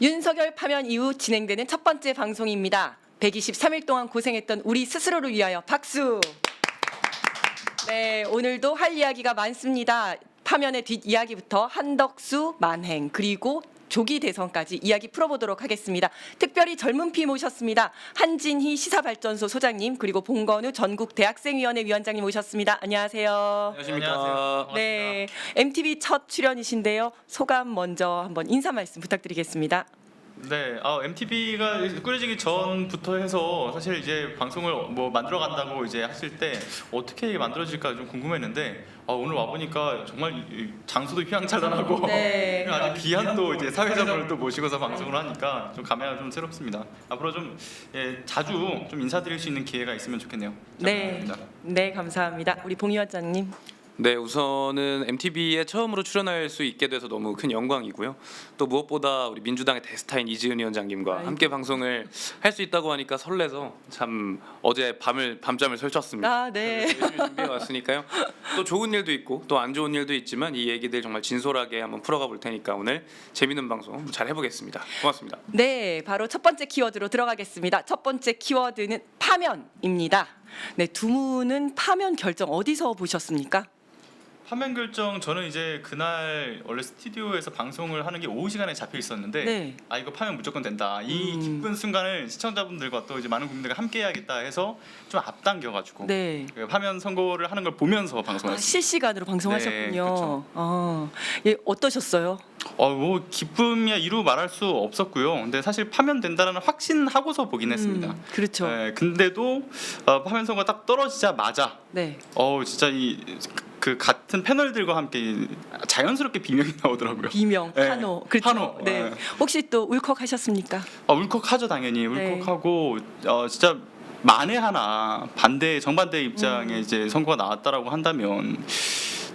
윤석열 파면 이후 진행되는 첫 번째 방송입니다. 123일 동안 고생했던 우리 스스로를 위하여 박수. 네, 오늘도 할 이야기가 많습니다. 파면의 뒷 이야기부터 한덕수 만행 그리고 조기 대선까지 이야기 풀어보도록 하겠습니다. 특별히 젊은 피 모셨습니다. 한진희 시사발전소 소장님 그리고 봉건우 전국 대학생위원회 위원장님 모셨습니다. 안녕하세요. 안녕하십니까. 네, MTV 첫 출연이신데요. 소감 먼저 한번 인사 말씀 부탁드리겠습니다. 네, 아, MTV가 꾸려지기 전부터 해서 사실 이제 방송을 뭐 만들어 간다고 이제 했을 때 어떻게 만들어질까 좀 궁금했는데 아, 오늘 와 보니까 정말 이- 장소도 휘황찬란하고 네. 아주 귀한 또 이제 사회자분을 또 모시고서 방송을 하니까 좀 감회가 좀 새롭습니다. 앞으로 좀 예, 자주 좀 인사드릴 수 있는 기회가 있으면 좋겠네요. 자, 네, 감사합니다. 네 감사합니다. 우리 봉 위원장님. 네, 우선은 MTV에 처음으로 출연할 수 있게 돼서 너무 큰 영광이고요. 또 무엇보다 우리 민주당의 대스타인 이지은 위원장님과 아이고. 함께 방송을 할 수 있다고 하니까 설레서 참 어제 밤을 밤잠을 설쳤습니다. 아, 네. 열심히 준비해 왔으니까요. 또 좋은 일도 있고 또 안 좋은 일도 있지만 이 얘기들 정말 진솔하게 한번 풀어가 볼 테니까 오늘 재밌는 방송 잘 해보겠습니다. 고맙습니다. 네, 바로 첫 번째 키워드로 들어가겠습니다. 첫 번째 키워드는 파면입니다. 네, 두 분은 파면 결정 어디서 보셨습니까? 화면 결정 저는 이제 그날 원래 스튜디오에서 방송을 하는 게 오후 시간에 잡혀 있었는데 네. 아 이거 파면 무조건 된다 이 음. 기쁜 순간을 시청자분들과 또 이제 많은 국민들과 함께 해야겠다 해서 좀 앞당겨가지고 네. 그 화면 선거를 하는 걸 보면서 아, 방송했어요. 실시간으로 방송하셨군요. 네, 그쵸. 어, 예, 어떠셨어요? 어뭐 기쁨이야 이루 말할 수 없었고요. 근데 사실 파면 된다는 확신하고서 보긴 했습니다. 음, 그렇죠. 네. 네, 근데도 어, 화면 선거 딱 떨어지자마자 어 진짜 이 그 같은 패널들과 함께 자연스럽게 비명이 나오더라고요. 비명, 네, 환호, 그렇죠. 환호, 네. 네. 혹시 또 울컥하셨습니까? 아, 울컥하죠 당연히 네. 울컥하고 어, 진짜 만에 하나 반대 정반대 입장에 음. 이제 선거가 나왔다라고 한다면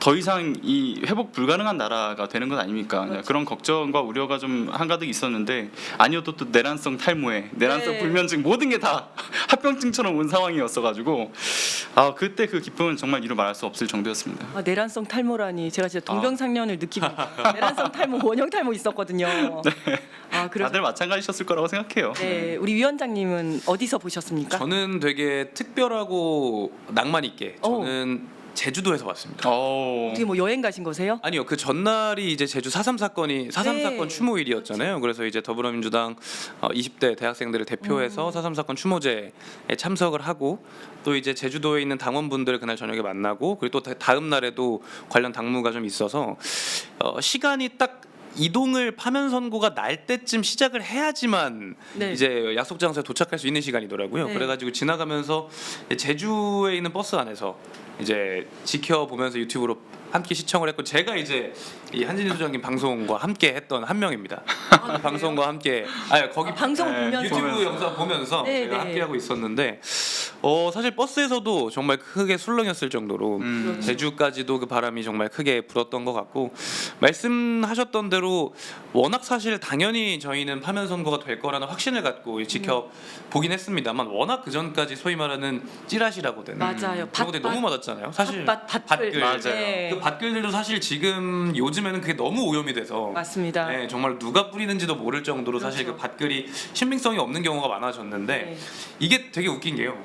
더 이상 이 회복 불가능한 나라가 되는 것 아닙니까? 그렇죠. 그런 걱정과 우려가 좀 한가득 있었는데 아니어도 또 내란성 탈모에 내란성 네. 불면증 모든 게 다 합병증처럼 온 상황이었어가지고 아 그때 그 기쁨은 정말 이루 말할 수 없을 정도였습니다. 아, 내란성 탈모라니 제가 진짜 동병상련을 느낍니다. 아. 내란성 탈모, 원형 탈모 있었거든요. 아, 그래서 다들 마찬가지셨을 거라고 생각해요. 네, 우리 위원장님은 어디서 보셨습니까? 저는 되게 특별하고 낭만 있게 저는 제주도에서 왔습니다. 어. 어떻게 뭐 여행 가신 거세요? 아니요 그 전날이 이제 제주 4.3 사건이 4.3 네. 사건 추모일이었잖아요. 그래서 이제 더불어민주당 어, 20대 대학생들을 대표해서 음. 4.3 사건 추모제에 참석을 하고 또 이제 제주도에 있는 당원분들을 그날 저녁에 만나고 그리고 또 다- 다음 날에도 관련 당무가 좀 있어서 어, 시간이 딱 이동을 파면 선고가 날 때쯤 시작을 해야지만 네. 이제 약속 장소에 도착할 수 있는 시간이더라고요. 네. 그래가지고 지나가면서 제주에 있는 버스 안에서 이제 지켜보면서 유튜브로 함께 시청을 했고 제가 이제 이 한진희 소장님 방송과 함께 했던 한 명입니다. 방송과 함께 아 거기 아, 방송 네, 보면서 유튜브. 영상 보면서 네, 제가 네. 함께 하고 있었는데 어 사실 버스에서도 정말 크게 술렁였을 정도로 음. 제주까지도 그 바람이 정말 크게 불었던 것 같고 말씀하셨던 대로 워낙 사실 당연히 저희는 파면 선거가 될 거라는 확신을 갖고 지켜 보긴 했습니다만 워낙 그 전까지 소위 말하는 찌라시라고 되는 맞아요. 그런 것들이 너무 많았잖아요. 사실 밭, 밭, 밭글. 맞아요. 네. 그 밭글들도 사실 지금 요즘 에는 그게 너무 오염이 돼서 맞습니다. 네, 정말 누가 뿌리는지도 모를 정도로 사실 그렇죠. 그 밭글이 신빙성이 없는 경우가 많아졌는데 네. 이게 되게 웃긴 게요.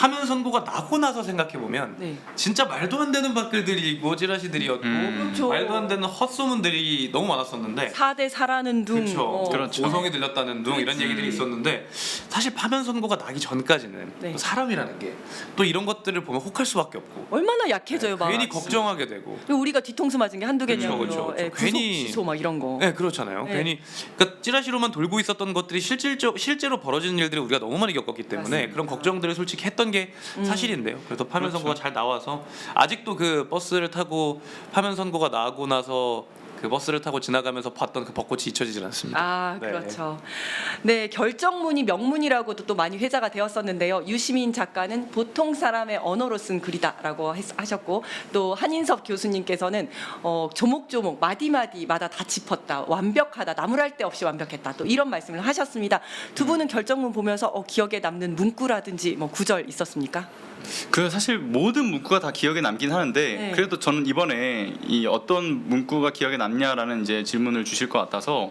파면 선고가 나고 나서 생각해 보면 네. 진짜 말도 안 되는 밭글들이고 찌라시들이었고 음. 그렇죠. 말도 안 되는 헛소문들이 너무 많았었는데 4대 사라는 둥. 그렇죠. 어. 그렇죠. 고성이 들렸다는 둥 이런 그렇지. 얘기들이 있었는데 사실 파면 선고가 나기 전까지는 네. 또 사람이라는 게 또 이런 것들을 보면 혹할 수밖에 없고 얼마나 약해져요, 막. 괜히 걱정하게 되고 그리고 우리가 뒤통수 맞은 게 한두 그렇죠, 개냐고요. 그렇죠, 그렇죠. 예, 구속, 괜히- 취소 막 이런 거. 네 그렇잖아요. 네. 괜히 그러니까 찌라시로만 돌고 있었던 것들이 실질적 실제로 벌어지는 일들을 우리가 너무 많이 겪었기 때문에 맞습니다. 그런 걱정들을 솔직히 했던 게 음. 사실인데요. 그래서 파면 그렇죠. 선고가 잘 나와서 아직도 그 버스를 타고 파면 선고가 나고 나서 그 버스를 타고 지나가면서 봤던 그 벚꽃이 잊혀지질 않습니다. 아 네. 그렇죠. 네 결정문이 명문이라고도 또 많이 회자가 되었었는데요. 유시민 작가는 보통 사람의 언어로 쓴 글이다라고 했- 하셨고 또 한인섭 교수님께서는 어, 조목조목 마디마디마다 다 짚었다 완벽하다 나무랄 데 없이 완벽했다 또 이런 말씀을 하셨습니다. 두 분은 결정문 보면서 어, 기억에 남는 문구라든지 뭐 구절 있었습니까? 그 사실 모든 문구가 다 기억에 남긴 하는데 네. 그래도 저는 이번에 이 어떤 문구가 기억에 남 남냐라는 이제 질문을 주실 것 같아서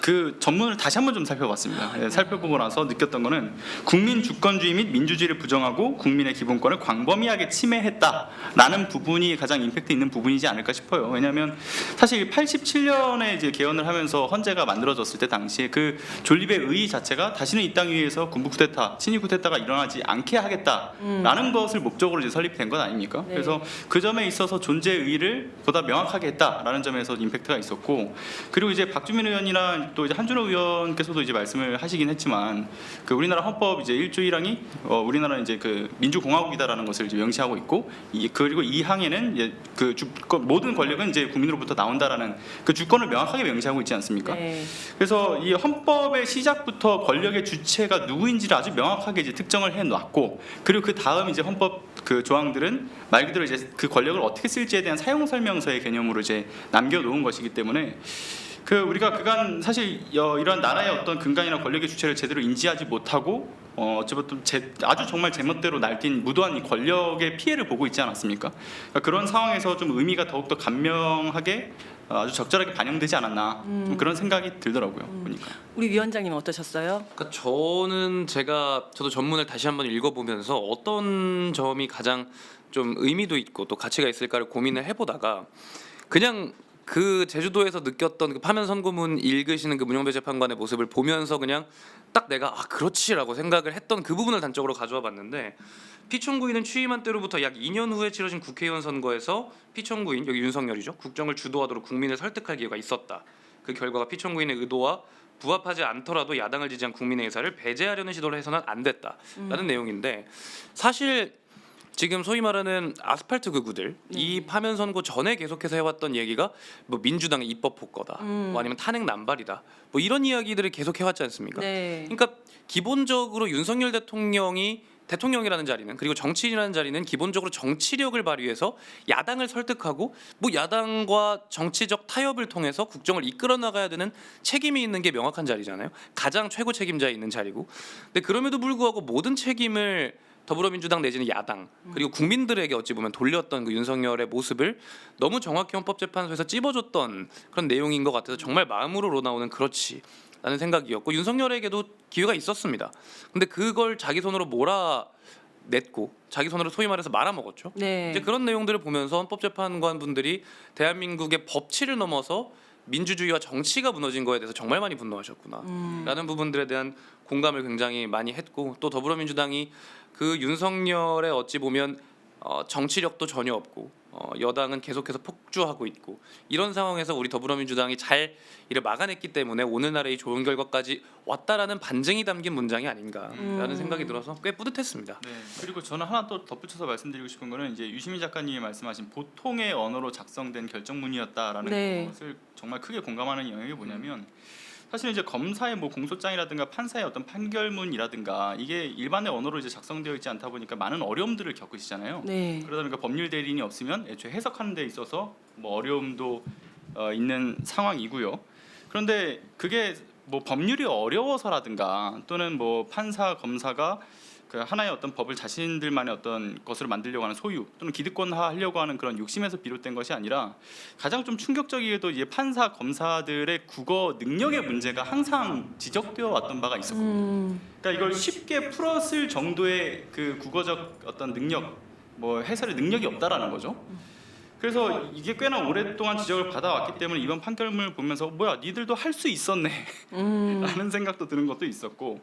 그 전문을 다시 한번 좀 살펴봤습니다. 예, 살펴보고 나서 느꼈던 거는 국민 주권주의 및 민주주의를 부정하고 국민의 기본권을 광범위하게 침해했다라는 부분이 가장 임팩트 있는 부분이지 않을까 싶어요. 왜냐하면 사실 87년에 이제 개헌을 하면서 헌재가 만들어졌을 때 당시에 그 존립의 의의 자체가 다시는 이 땅 위에서 군부 쿠데타, 친위 쿠데타가 일어나지 않게 하겠다라는 것을 목적으로 이제 설립된 것 아닙니까? 네. 그래서 그 점에 있어서 존재 의의를 보다 명확하게 했다라는 점에서 임팩트 가 있었고 그리고 이제 박주민 의원이나 또 이제 한준호 의원께서도 이제 말씀을 하시긴 했지만 그 우리나라 헌법 이제 1조 1항이 어 우리나라는 이제 그 민주공화국이다라는 것을 이제 명시하고 있고 이 그리고 이 항에는 이제 그 주권 모든 권력은 이제 국민으로부터 나온다라는 그 주권을 명확하게 명시하고 있지 않습니까? 네. 그래서 이 헌법의 시작부터 권력의 주체가 누구인지를 아주 명확하게 이제 특정을 해 놨고 그리고 그 다음 이제 헌법 그 조항들은 말 그대로 이제 그 권력을 어떻게 쓸지에 대한 사용 설명서의 개념으로 이제 남겨 놓은 것이기 때문에 그 우리가 그간 사실 여- 이런 나라의 어떤 근간이나 권력의 주체를 제대로 인지하지 못하고 어 어찌보든 제, 아주 정말 제멋대로 날뛴 무도한 이 권력의 피해를 보고 있지 않았습니까? 그러니까 그런 상황에서 좀 의미가 더욱더 간명하게 어, 아주 적절하게 반영되지 않았나 좀 그런 생각이 들더라고요 보니까. 우리 위원장님 어떠셨어요? 그러니까 저는 제가 저도 전문을 다시 한번 읽어보면서 어떤 점이 가장 좀 의미도 있고 또 가치가 있을까를 고민을 해보다가 그냥 그 제주도에서 느꼈던 그 파면 선고문 읽으시는 그 문영배 재판관의 모습을 보면서 그냥 딱 내가 아 그렇지라고 생각을 했던 그 부분을 단적으로 가져와 봤는데 피청구인은 취임한 때로부터 약 2년 후에 치러진 국회의원 선거에서 피청구인 여기 윤석열이죠 국정을 주도하도록 국민을 설득할 기회가 있었다. 그 결과가 피청구인의 의도와 부합하지 않더라도 야당을 지지한 국민의 의사를 배제하려는 시도를 해서는 안 됐다라는 내용인데 사실 지금 소위 말하는 아스팔트 극우들 이 파면 선고 전에 계속해서 해왔던 얘기가 뭐 민주당의 입법 폭거다, 음. 뭐 아니면 탄핵 남발이다, 뭐 이런 이야기들을 계속 해왔지 않습니까? 네. 그러니까 기본적으로 윤석열 대통령이 대통령이라는 자리는 그리고 정치인이라는 자리는 기본적으로 정치력을 발휘해서 야당을 설득하고 뭐 야당과 정치적 타협을 통해서 국정을 이끌어 나가야 되는 책임이 있는 게 명확한 자리잖아요. 가장 최고 책임자에 있는 자리고. 근데 그럼에도 불구하고 모든 책임을 더불어민주당 내지는 야당 그리고 국민들에게 어찌 보면 돌렸던 그 윤석열의 모습을 너무 정확히 헌법재판소에서 찝어줬던 그런 내용인 것 같아서 정말 마음으로 나오는 그렇지 라는 생각이었고 윤석열에게도 기회가 있었습니다. 근데 그걸 자기 손으로 몰아 냈고 자기 손으로 소위 말해서 말아먹었죠. 네. 이제 그런 내용들을 보면서 헌법재판관 분들이 대한민국의 법치를 넘어서 민주주의와 정치가 무너진 거에 대해서 정말 많이 분노하셨구나. 음. 라는 부분들에 대한 공감을 굉장히 많이 했고 또 더불어민주당이 그 윤석열의 어찌 보면 어, 정치력도 전혀 없고 어, 여당은 계속해서 폭주하고 있고 이런 상황에서 우리 더불어민주당이 잘 이를 막아냈기 때문에 오늘날의 이 좋은 결과까지 왔다라는 반증이 담긴 문장이 아닌가라는 음. 생각이 들어서 꽤 뿌듯했습니다. 네. 그리고 저는 하나 또 덧붙여서 말씀드리고 싶은 거는 이제 유시민 작가님이 말씀하신 보통의 언어로 작성된 결정문이었다라는 네. 것을 정말 크게 공감하는 영역이 뭐냐면 사실 이제 검사의 뭐 공소장이라든가 판사의 어떤 판결문이라든가 이게 일반의 언어로 이제 작성되어 있지 않다 보니까 많은 어려움들을 겪으시잖아요. 네. 그러다 보니까 법률 대리인이 없으면 애초에 해석하는 데 있어서 뭐 어려움도 어, 있는 상황이고요. 그런데 그게 뭐 법률이 어려워서라든가 또는 뭐 판사 검사가 그 하나의 어떤 법을 자신들만의 어떤 것으로 만들려고 하는 소유 또는 기득권화 하려고 하는 그런 욕심에서 비롯된 것이 아니라 가장 좀 충격적이게도 이제 판사 검사들의 국어 능력의 문제가 항상 지적되어 왔던 바가 있었거든요. 음. 그러니까 이걸 쉽게 풀었을 정도의 그 국어적 어떤 능력, 뭐 해설의 능력이 없다라는 거죠. 그래서 이게 꽤나 오랫동안 지적을 받아왔기 때문에 이번 판결문을 보면서 뭐야 니들도 할 수 있었네 음. 라는 생각도 드는 것도 있었고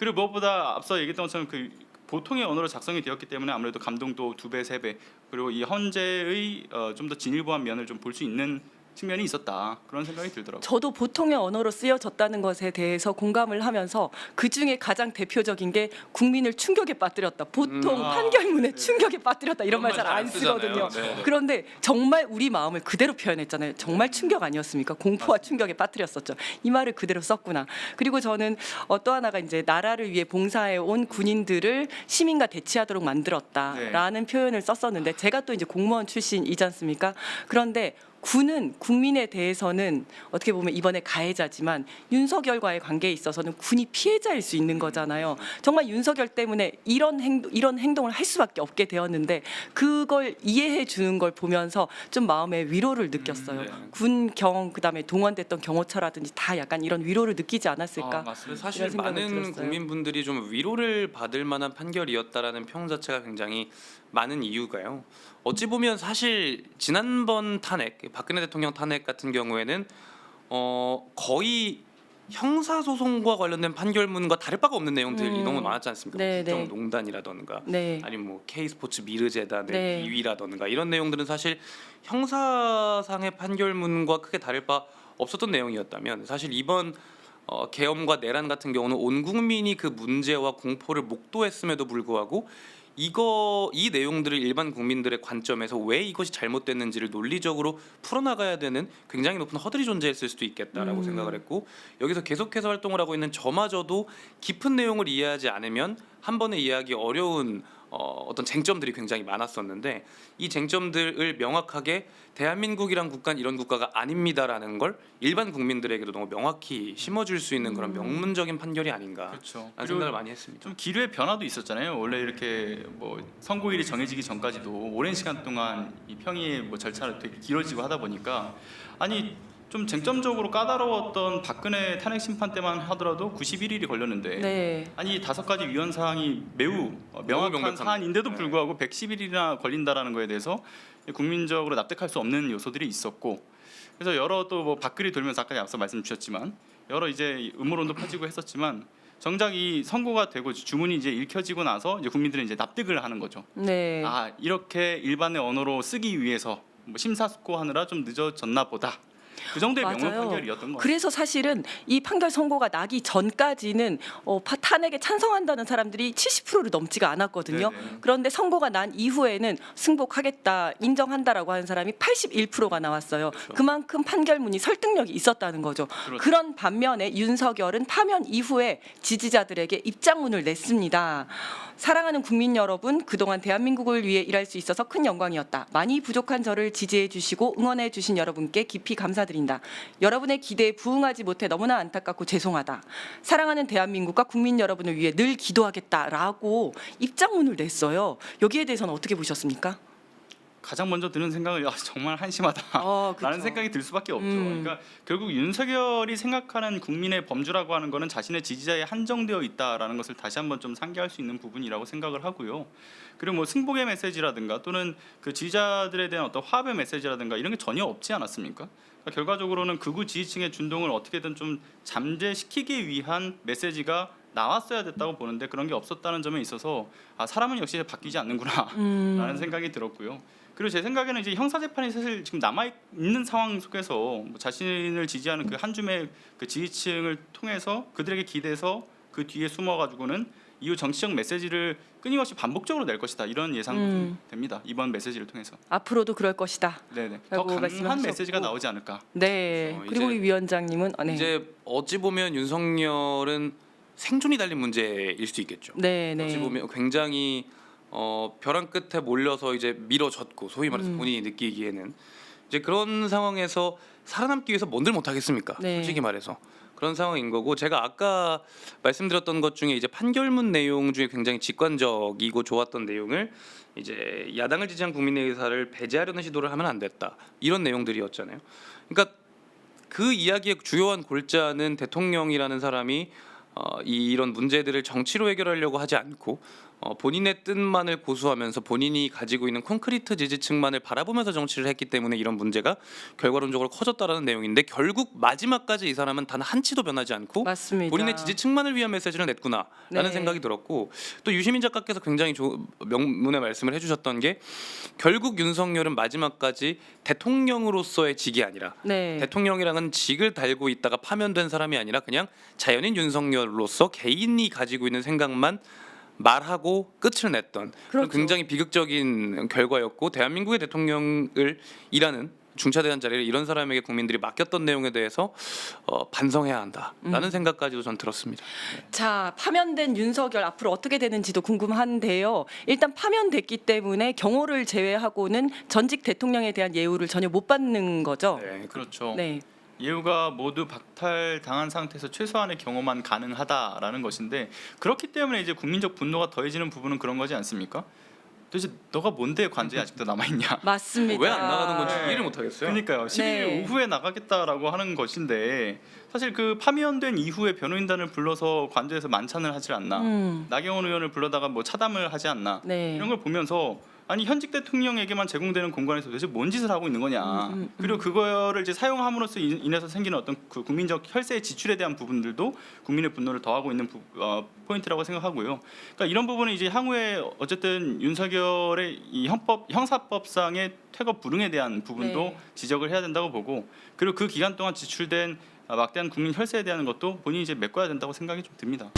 그리고 무엇보다 앞서 얘기했던 것처럼 그 보통의 언어로 작성이 되었기 때문에 아무래도 감동도 두 배, 세 배 그리고 이 헌재의 어, 좀 더 진일보한 면을 좀 볼 수 있는 측면이 있었다 그런 생각이 들더라고요. 저도 보통의 언어로 쓰여졌다는 것에 대해서 공감을 하면서 그 중에 가장 대표적인 게 국민을 충격에 빠뜨렸다. 보통 음, 아, 판결문에 네. 충격에 빠뜨렸다 이런 말 잘안 쓰거든요. 네. 그런데 정말 우리 마음을 그대로 표현했잖아요. 정말 충격 아니었습니까? 공포와 충격에 빠뜨렸었죠. 이 말을 그대로 썼구나. 그리고 저는 어, 또 하나가 이제 나라를 위해 봉사해 온 군인들을 시민과 대치하도록 만들었다라는 표현을 썼었는데 제가 또 이제 공무원 출신이지 않습니까? 그런데 군은 국민에 대해서는 어떻게 보면 이번에 가해자지만 윤석열과의 관계에 있어서는 군이 피해자일 수 있는 거잖아요. 정말 윤석열 때문에 이런 행동 이런 행동을 할 수밖에 없게 되었는데 그걸 이해해 주는 걸 보면서 좀 마음에 위로를 느꼈어요. 네. 군 경 그다음에 동원됐던 경호처라든지 다 약간 이런 위로를 느끼지 않았을까? 아, 맞습니다. 사실 많은 들었어요. 국민분들이 좀 위로를 받을 만한 판결이었다라는 평 자체가 굉장히 많은 이유가요. 어찌 보면 사실 지난번 탄핵, 박근혜 대통령 탄핵 같은 경우에는 어 거의 형사 소송과 관련된 판결문과 다를 바가 없는 내용들이 음. 너무 많았지 않습니까? 네, 네. 국정농단이라던가 네. 아니면 뭐 K 스포츠 미르재단의 네. 이위라던가 이런 내용들은 사실 형사상의 판결문과 크게 다를 바 없었던 내용이었다면 사실 이번 어, 계엄과 내란 같은 경우는 온 국민이 그 문제와 공포를 목도했음에도 불구하고 이거 이 내용들을 일반 국민들의 관점에서 왜 이것이 잘못됐는지를 논리적으로 풀어나가야 되는 굉장히 높은 허들이 존재했을 수도 있겠다라고 음. 생각을 했고 여기서 계속해서 활동을 하고 있는 저마저도 깊은 내용을 이해하지 않으면 한 번에 이해하기 어려운 어, 어떤 쟁점들이 굉장히 많았었는데 이 쟁점들을 명확하게 대한민국이란 국가는 이런 국가가 아닙니다라는 걸 일반 국민들에게도 너무 명확히 심어줄 수 있는 그런 명문적인 판결이 아닌가 그렇죠. 라는 생각을 많이 했습니다. 좀 기류의 변화도 있었잖아요. 원래 이렇게 뭐 선고일이 정해지기 전까지도 오랜 시간 동안 이 평의 뭐 절차가 되게 길어지고 하다 보니까 아니 좀 쟁점적으로 까다로웠던 박근혜 탄핵 심판 때만 하더라도 91일이 걸렸는데 네. 아니 다섯 가지 위헌 사항이 매우 어, 명확한. 사안인데도 네. 불구하고 110일이나 걸린다라는 거에 대해서 국민적으로 납득할 수 없는 요소들이 있었고 그래서 여러 또뭐 밖글이 돌면서 아까 앞서 말씀 주셨지만 여러 이제 음모론도 퍼지고 했었지만 정작 이 선고가 되고 주문이 이제 읽혀지고 나서 이제 국민들은 이제 납득을 하는 거죠. 네. 아 이렇게 일반의 언어로 쓰기 위해서 뭐 심사숙고하느라 좀 늦어졌나 보다. 그 정도의 명문 맞아요. 판결이었던 것 같아요. 그래서 사실은 이 판결 선고가 나기 전까지는 어, 파- 탄핵에 찬성한다는 사람들이 70%를 넘지가 않았거든요. 네네. 그런데 선고가 난 이후에는 승복하겠다, 인정한다라고 하는 사람이 81%가 나왔어요. 그렇죠. 그만큼 판결문이 설득력이 있었다는 거죠. 그렇죠. 그런 반면에 윤석열은 파면 이후에 지지자들에게 입장문을 냈습니다. 사랑하는 국민 여러분, 그동안 대한민국을 위해 일할 수 있어서 큰 영광이었다. 많이 부족한 저를 지지해 주시고 응원해 주신 여러분께 깊이 감사드 린다. 여러분의 기대에 부응하지 못해 너무나 안타깝고 죄송하다. 사랑하는 대한민국과 국민 여러분을 위해 늘 기도하겠다라고 입장문을 냈어요. 여기에 대해서는 어떻게 보셨습니까? 가장 먼저 드는 생각은 야, 정말 한심하다. 어, 그쵸. 생각이 들 수밖에 없죠. 음. 그러니까 결국 윤석열이 생각하는 국민의 범주라고 하는 거는 자신의 지지자에 한정되어 있다라는 것을 다시 한번 좀 상기할 수 있는 부분이라고 생각을 하고요. 그리고 뭐 승복의 메시지라든가 또는 그 지지자들에 대한 어떤 화합의 메시지라든가 이런 게 전혀 없지 않았습니까? 그러니까 결과적으로는 극우 지지층의 준동을 어떻게든 좀 잠재시키기 위한 메시지가 나왔어야 됐다고 보는데 그런 게 없었다는 점에 있어서 아 사람은 역시 바뀌지 않는구나. 음. 라는 생각이 들었고요. 그리고 제 생각에는 이제 형사 재판이 사실 지금 남아 있는 상황 속에서 뭐 자신을 지지하는 그 한 줌의 그 지지층을 통해서 그들에게 기대서 그 뒤에 숨어 가지고는 이후 정치적 메시지를 끊임없이 반복적으로 낼 것이다 이런 예상도 좀 음. 됩니다 이번 메시지를 통해서 앞으로도 그럴 것이다. 네네 더 라고 강한 말씀하셨고. 메시지가 나오지 않을까 네. 그렇죠. 그리고 이제- 우리 위원장님은 어, 네. 이제 어찌 보면 윤석열은 생존이 달린 문제일 수 있겠죠. 네, 어찌 네. 보면 굉장히 어, 벼랑 끝에 몰려서 이제 밀어졌고 소위 말해서 음. 본인이 느끼기에는 이제 그런 상황에서 살아남기 위해서 뭔들 못하겠습니까? 네. 솔직히 말해서 그런 상황인 거고 제가 아까 말씀드렸던 것 중에 이제 판결문 내용 중에 굉장히 직관적이고 좋았던 내용을 이제 야당을 지지한 국민의 의사를 배제하려는 시도를 하면 안 됐다 이런 내용들이었잖아요. 그러니까 그 이야기의 주요한 골자는 대통령이라는 사람이 어, 이 이런 문제들을 정치로 해결하려고 하지 않고 어, 본인의 뜻만을 고수하면서 본인이 가지고 있는 콘크리트 지지층만을 바라보면서 정치를 했기 때문에 이런 문제가 결과론적으로 커졌다라는 내용인데 결국 마지막까지 이 사람은 단 한치도 변하지 않고 맞습니다. 본인의 지지층만을 위한 메시지를 냈구나라는 네. 생각이 들었고 또 유시민 작가께서 굉장히 조, 명문의 말씀을 해주셨던 게 결국 윤석열은 마지막까지 대통령으로서의 직이 아니라 네. 대통령이랑은 직을 달고 있다가 파면된 사람이 아니라 그냥 자연인 윤석열로서 개인이 가지고 있는 생각만 말하고 끝을 냈던 그런 그렇죠. 굉장히 비극적인 결과였고 대한민국의 대통령을 일하는 중차대한 자리를 이런 사람에게 국민들이 맡겼던 내용에 대해서 어, 반성해야 한다라는 음. 생각까지도 전 들었습니다. 자, 파면된 윤석열 앞으로 어떻게 되는지도 궁금한데요. 일단 파면됐기 때문에 경호를 제외하고는 전직 대통령에 대한 예우를 전혀 못 받는 거죠. 네, 그렇죠. 네. 예우가 모두 박탈당한 상태에서 최소한의 경험만 가능하다라는 것인데 그렇기 때문에 이제 국민적 분노가 더해지는 부분은 그런 거지 않습니까? 도대체 너가 뭔데 관저에 아직도 남아 있냐? 맞습니다. 왜 안 나가는 건지 네. 이해를 못 하겠어요. 그러니까요. 11일 네. 오후에 나가겠다라고 하는 것인데 사실 그 파면된 이후에 변호인단을 불러서 관저에서 만찬을 하지 않나? 음. 나경원 의원을 불러다가 뭐 차담을 하지 않나? 네. 이런 걸 보면서 아니 현직 대통령에게만 제공되는 공간에서 도대체 뭔 짓을 하고 있는 거냐? 음, 음, 음. 그리고 그거를 이제 사용함으로써 인- 인해서 생기는 어떤 그 국민적 혈세의 지출에 대한 부분들도 국민의 분노를 더하고 있는 부- 어, 포인트라고 생각하고요. 그러니까 이런 부분은 이제 향후에 어쨌든 윤석열의 이 형법 형사법상의 퇴거 불응에 대한 부분도 네. 지적을 해야 된다고 보고 그리고 그 기간 동안 지출된 아, 막대한 국민 혈세에 대한 것도 본인이 이제 메꿔야 된다고 생각이 좀 듭니다.